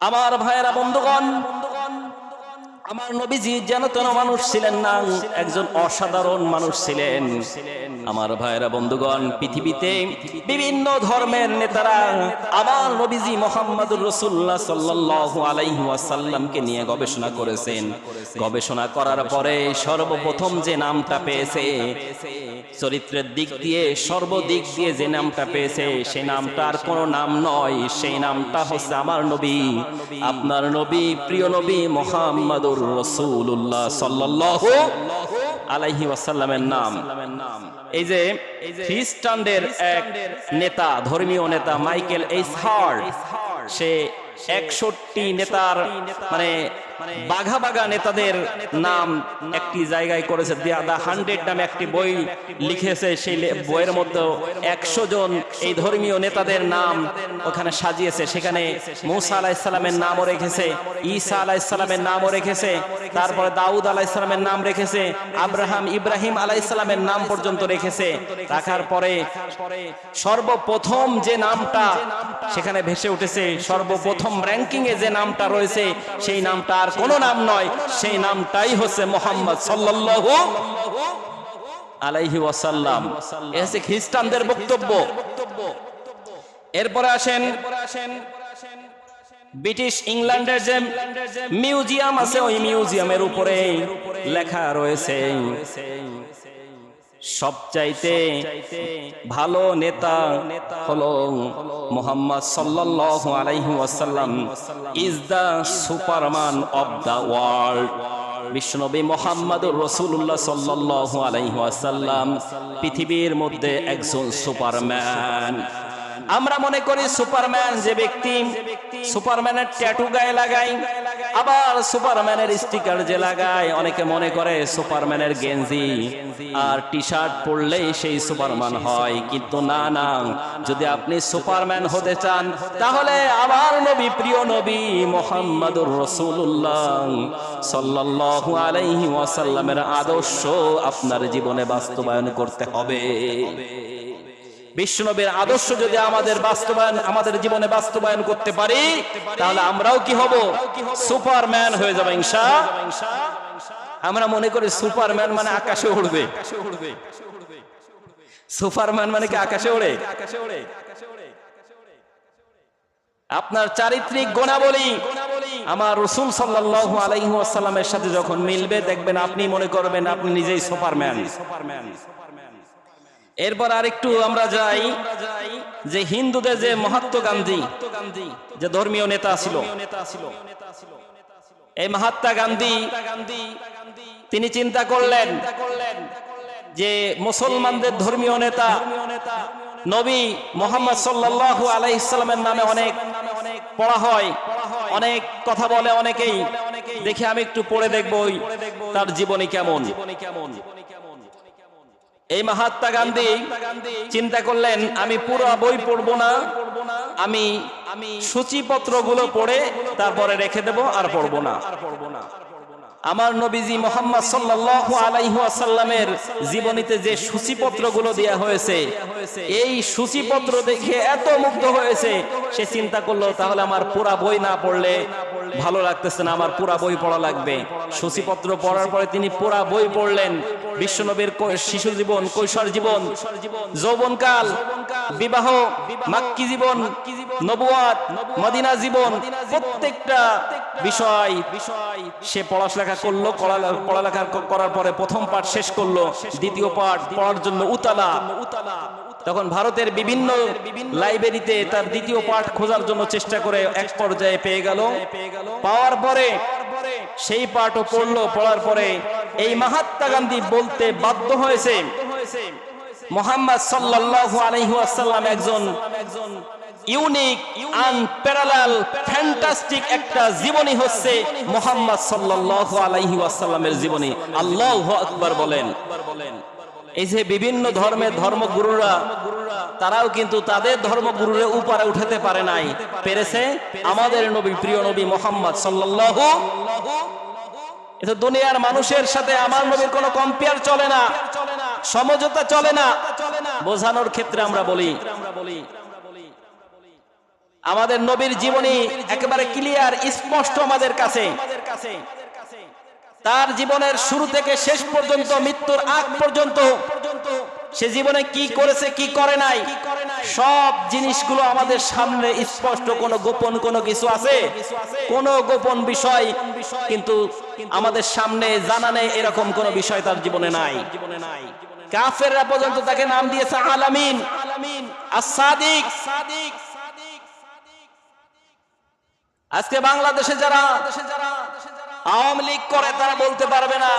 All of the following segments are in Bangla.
আমার ভাইয়েরা বন্ধুগণ আমার নবীজি যেন তেন মানুষ ছিলেন না, একজন অসাধারণ মানুষ ছিলেন। আমার ভাইয়েরা, বন্ধুগণ, পৃথিবীতে বিভিন্ন ধর্মের নেতারা আমার নবীজি মোহাম্মদুর রসুল্লাহ সাল্লাল্লাহু আলাইহি নিয়ে গবেষণা করেছেন। গবেষণা করার পরে সর্বপ্রথম যে নামটা পেয়েছে, চরিত্রের দিক দিয়ে, সর্বদিক দিয়ে যে নামটা পেয়েছে সেই নামটা আর কোনো নাম নয়। সেই নামটা হচ্ছে আমার নবী। আপনার নবী, প্রিয় নবী মোহাম্মদুর রসুল্লাহ সাল্লাল্লাহু আলাইহি ওয়াসাল্লামের নাম। এই যে খ্রিস্টানদের এক নেতা, ধর্মীয় নেতা মাইকেল এইস সে একষট্টি নেতার মানে বাঘা বাঘা নেতাদের নাম একটি জায়গায় করেছে। দা হান্ড্রেড নামে একটি বই লিখেছে। সেই বইয়ের মধ্যে একশো জন এই ধর্মীয় নেতাদের নাম ওখানে সাজিয়েছে। সেখানে মৌসা আলাহিসাল্লামের নামও রেখেছে। ঈসা আলাহিসাল্লামের নামও রেখেছে। তারপরে দাউদ আলাহিসাল্লামের নাম রেখেছে। আব্রাহাম ইব্রাহিম আলাইসাল্লামের নাম পর্যন্ত রেখেছে। রাখার পরে সর্বপ্রথম যে নামটা সেখানে ভেসে উঠেছে। সর্বপ্রথম র্যাঙ্কিং এ যে নামটা রয়েছে সেই নামটা আর কোন নাম নয়, সেই নামটাই হচ্ছে মোহাম্মদ সাল্লাল্লাহু আলাইহি ওয়াসাল্লাম। এ হচ্ছে খ্রিস্টানদের বক্তব্য। এরপরে আসেন ব্রিটিশ ইংল্যান্ডের যে মিউজিয়াম আছে, ওই মিউজিয়ামের উপরে লেখা রয়েছে। সবচাইতে ভালো নেতা হলো মোহাম্মদ সাল্লাল্লাহু আলাইহি ওয়াসাল্লাম is the superman of the world বিশ্বনবী মোহাম্মদুর রসুল্লাহ সাল্লাল্লাহু আলাইহি ওয়াসাল্লাম পৃথিবীর মধ্যে একজন সুপারম্যান আমরা মনে করি সুপারম্যান যে ব্যক্তি, সুপারম্যানের ট্যাটু গায়ে লাগাই, আবার সুপারম্যানের স্টিকার যে লাগায় অনেকে মনে করে সুপারম্যানের গেঞ্জি আর টি শার্ট পরলেই সেই সুপারম্যান হয়। কিন্তু না না, যদি আপনি সুপারম্যান হতে চান, তাহলে আমার নবী, প্রিয় নবী মোহাম্মদুর রসুল্লাহ সাল্লাল্লাহু আলাইহি ওয়াসাল্লামের আদর্শ আপনার জীবনে বাস্তবায়ন করতে হবে। বিশ্বনবীর আদর্শ যদি আমাদের বাস্তবায়ন, আমাদের জীবনে বাস্তবায়ন করতে পারি, তাহলে আমরাও কি হব? সুপারম্যান হয়ে যাবে ইনশা। আমরা মনে করি সুপারম্যান মানে আকাশে উড়বে। সুপারম্যান মানে কি আকাশে ওড়ে? আপনার চারিত্রিক গুণাবলী আমার রসুল সাল্লাল্লাহু আলাইহি সাথে যখন মিলবে, দেখবেন আপনি মনে করবেন আপনি নিজেই সুপারম্যান। এরপর আরেকটু আমরা যাই যে হিন্দুদের যে মহাত্মা গান্ধী, যে ধর্মীয় নেতা ছিল। এই মহাত্মা গান্ধী, তিনি চিন্তা করলেন যে মুসলমানদের ধর্মীয় নেতা নবী মোহাম্মদ সাল্লাল্লাহু আলাইহিস সালামের নামে অনেক পড়া হয়, অনেক কথা বলে অনেকেই। দেখে আমি একটু পড়ে দেখবই তার জীবনী কেমন। এই মহাত্মা গান্ধী চিন্তা করলেন আমি পুরো বই পড়ব না আমি আমি সূচিপত্রগুলো পড়ে তারপরে রেখে দেব আর পড়ব না। আমার নবীজি মোহাম্মদ সাল্লাল্লাহু আলাইহি ওয়াসাল্লামের জীবনীতে যে সূচিপত্রগুলো দেয়া হয়েছে এই সূচিপত্র দেখে এত মুগ্ধ হয়েছে সে চিন্তা করল তাহলে আমার পুরা বই না পড়লে ভালো লাগতেছে না, আমার পুরা বই পড়া লাগবে। সূচিপত্র পড়ার পরে তিনি পুরা বই পড়লেন। বিশ্বনবীর শিশু জীবন, কৈশোর জীবন, যৌবনকাল, বিবাহ, মাক্কি জীবন নবুয়াত মদিনা জীবন, প্রত্যেকটা বিষয় সে পড়ালেখা করল পড়ালেখা করার পরে প্রথম পাঠ শেষ করল, দ্বিতীয় পাঠ পড়ার জন্য উতালা। তখন ভারতের বিভিন্ন লাইব্রেরিতে তার দ্বিতীয় পাঠ খোঁজার জন্য চেষ্টা করে এক পর্যায়ে পেয়ে গেল। পাওয়ার পরে সেই পাঠও পড়ল, পড়ার পরে এই মহাত্মা গান্ধী বলতে বাধ্য হয়েছে। মোহাম্মদ সাল্লাল্লাহু আলাইহি ওয়াসাল্লাম একজন ইউনিক আনপ্যারালাল ফ্যান্টাস্টিক একটা জীবনী হচ্ছে মোহাম্মদ সাল্লাল্লাহু আলাইহি ওয়াসাল্লামের জীবনী। আল্লাহু আকবার বলেন। এই যে বিভিন্ন ধর্মের ধর্মগুরুরা, তারাও কিন্তু তাদের ধর্মগুরুরে উপরে উঠাতে পারে নাই। পেরেছে আমাদের নবী, প্রিয় নবী মোহাম্মদ সাল্লাল্লাহু এটা দুনিয়ার মানুষের সাথে আমার নবীর কোনো কম্পেয়ার চলে না, সমঝোতা চলে না। বোঝানোর ক্ষেত্রে আমরা বলি, আমাদের নবীর জীবনী একেবারে ক্লিয়ার স্পষ্ট আমাদের কাছে। তার জীবনের শুরু থেকে শেষ পর্যন্ত, মৃত্যুর আগ পর্যন্ত সে জীবনে কি করেছে, কি করে নাই, সব জিনিসগুলো আমাদের সামনে স্পষ্ট, কোনো গোপন কোনো কিছু আছে? কোনো গোপন বিষয় কিন্তু আমাদের সামনে জানা নেই, এরকম কোনো বিষয় তার জীবনে নাই। কাফেররা পর্যন্ত তাকে নাম দিয়েছে আলামিন আসাদিক আজকে বাংলাদেশে যারা আওয়ামী লীগ করে তারা বলতে পারবে না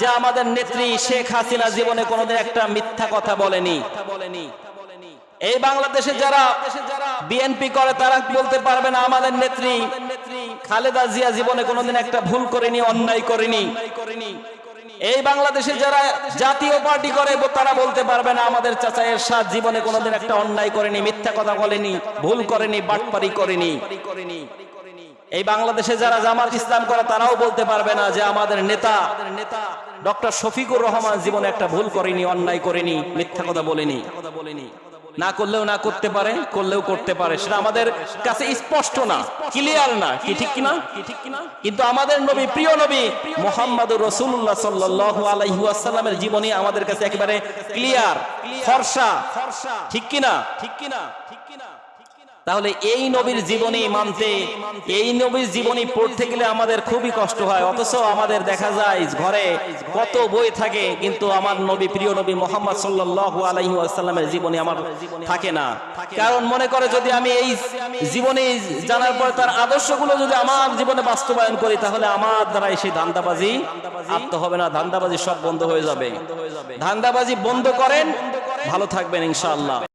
যে আমাদের নেত্রী শেখ হাসিনা জীবনে কোনোদিন একটা মিথ্যা কথা বলেনি। এই বাংলাদেশে যারা বিএনপি করে, তারা বলতে পারবে না আমাদের নেত্রী খালেদা জিয়া জীবনে কোনোদিন একটা ভুল করেনি, অন্যায় করেনি। এই বাংলাদেশে যারা জাতীয় পার্টি করে, তারা বলতে পারবে না আমাদের চাচা এরশাদ জীবনে কোনোদিন একটা অন্যায় করেনি, মিথ্যা কথা বলেনি, ভুল করেনি, বাটপারি করেনি। এই বাংলাদেশে যারা জামাত ইসলাম করে, তারাও বলতে পারবে না যে আমাদের নেতা নেতা ডক্টর শফিকুর রহমান জীবনে একটা ভুল করেনি, অন্যায় করেনি, মিথ্যা কথা বলেনি। না করলেও না করতে পারে, করলেও করতে পারে। সেটা আমাদের কাছে স্পষ্ট না, ক্লিয়ার না, কি ঠিক কিনা? কিন্তু আমাদের নবী, প্রিয় নবী মোহাম্মদ রসুল্লাহ সাল্লাল্লাহু আলাইহি জীবনী আমাদের কাছে একেবারে ক্লিয়ার, ফর্সা ঠিক কিনা ঠিক কিনা ঠিক কিনা? তাহলে এই নবীর জীবনী মানতে, এই নবীর জীবনী পড়তে গেলে আমাদের খুবই কষ্ট হয়। অথচ আমাদের দেখা যায় ঘরে কত বই থাকে, কিন্তু আমার নবী, প্রিয় নবী মোহাম্মদ সাল্লাল্লাহু আলাইহি ওয়াসাল্লামের জীবনী আমার থাকে না। কারণ মনে করে যদি আমি এই জীবনী জানার পর তার আদর্শগুলো যদি আমার জীবনে বাস্তবায়ন করি, তাহলে আমার দ্বারা সেই ধান্দাবাজি আত্ম হবে না, ধান্দাবাজি সব বন্ধ হয়ে যাবে। ধান্দাবাজি বন্ধ করেন, ভালো থাকবেন ইনশাআল্লাহ।